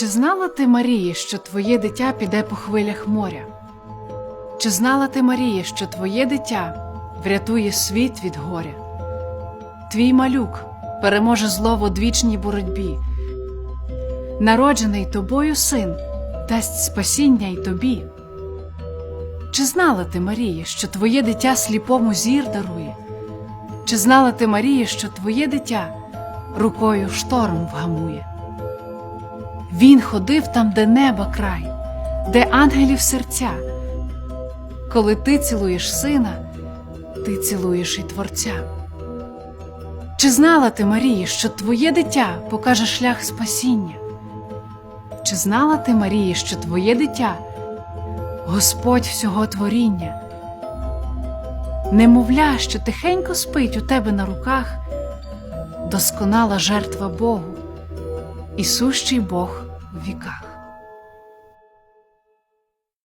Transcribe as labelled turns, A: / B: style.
A: Чи знала ти, Марії, що твоє дитя піде по хвилях моря? Чи знала ти, Марія, що твоє дитя врятує світ від горя? Твій малюк переможе зло в одвічній боротьбі. Народжений тобою син дасть спасіння й тобі. Чи знала ти, Марія, що твоє дитя сліпому зір дарує? Чи знала ти, Марія, що твоє дитя рукою шторм вгамує? Він ходив там, де неба край, де ангелів серця. Коли ти цілуєш сина, ти цілуєш і Творця. Чи знала ти, Марії, що твоє дитя покаже шлях спасіння? Чи знала ти, Марії, що твоє дитя Господь всього творіння? Немовля, що тихенько спить у тебе на руках, досконала жертва Богу, і сущий Бог в віках.